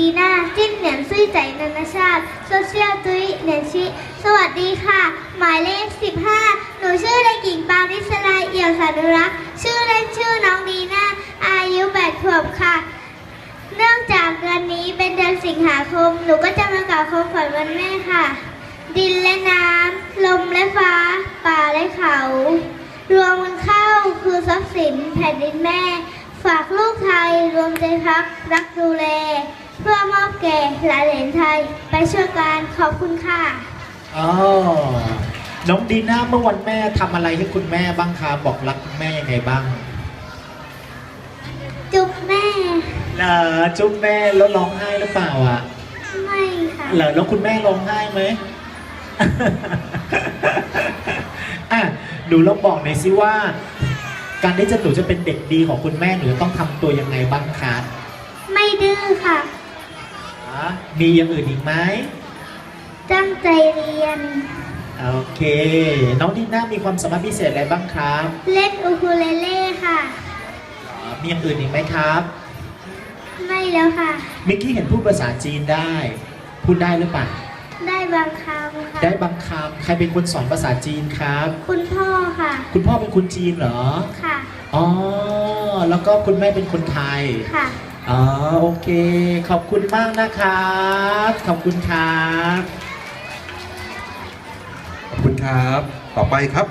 ดีน่าจิ้นเหนียนซุยใจนานาชาติโซเชียลตุยเหนียนชิสวัสดีค่ะ หมายเลข 15 หนูชื่อเด็กหญิงปาริสลาเอี่ยวสานุรักษ์ชื่อเล่นชื่อน้องดีน่าอายุ8ขวบค่ะ เนื่องจากเดือนนี้เป็นเดือนสิงหาคม หนูก็จะมากล่าวคำขวัญวันแม่ค่ะ ดินและน้ำลมและฟ้า ป่าและเขา รวมกันเข้าคือทรัพย์สินแผ่นดินแม่ ฝากลูกไทยรวมใจพักรักดูแล แก่หลานเหลนไทย ไปช่วยการขอบคุณค่ะ อ๋อน้องดีน่าเมื่อวันแม่ทำอะไรให้คุณแม่บ้างคะบอกรักคุณแม่ยังไงบ้างจุ๊บแม่ เหรอจุ๊บแม่แล้วร้องไห้หรือเปล่าอะ ไม่ค่ะ เหรอแล้วคุณแม่ร้องไห้ไหม อะหนูลองบอกหน่อยสิว่า การที่จะหนูจะเป็นเด็กดีของคุณแม่หนูจะต้องทำตัวยังไงบ้างคะ ไม่ดื้อค่ะอะ มีอย่างอื่นอีกไหมตั้งใจเรียน โอเค น้องดีน่ามีความสามารถพิเศษอะไรบ้างครับเล่นอูคูเลเล่ค่ะ อ๋อมีอย่างอื่นอีกไหมครับ ไม่แล้วค่ะ มิกกี้เห็นพูดภาษาจีนได้ พูดได้หรือเปล่า ได้บางคำค่ะ ได้บางคำใครเป็นคนสอนภาษาจีนครับ คุณพ่อค่ะ คุณพ่อเป็นคนจีนเหรอ ค่ะ อ๋อ แล้วก็คุณแม่เป็นคนไทย ค่ะ อ๋อโอเค ขอบคุณมากนะครับ ขอบคุณครับ ขอบคุณครับ ต่อไปครับ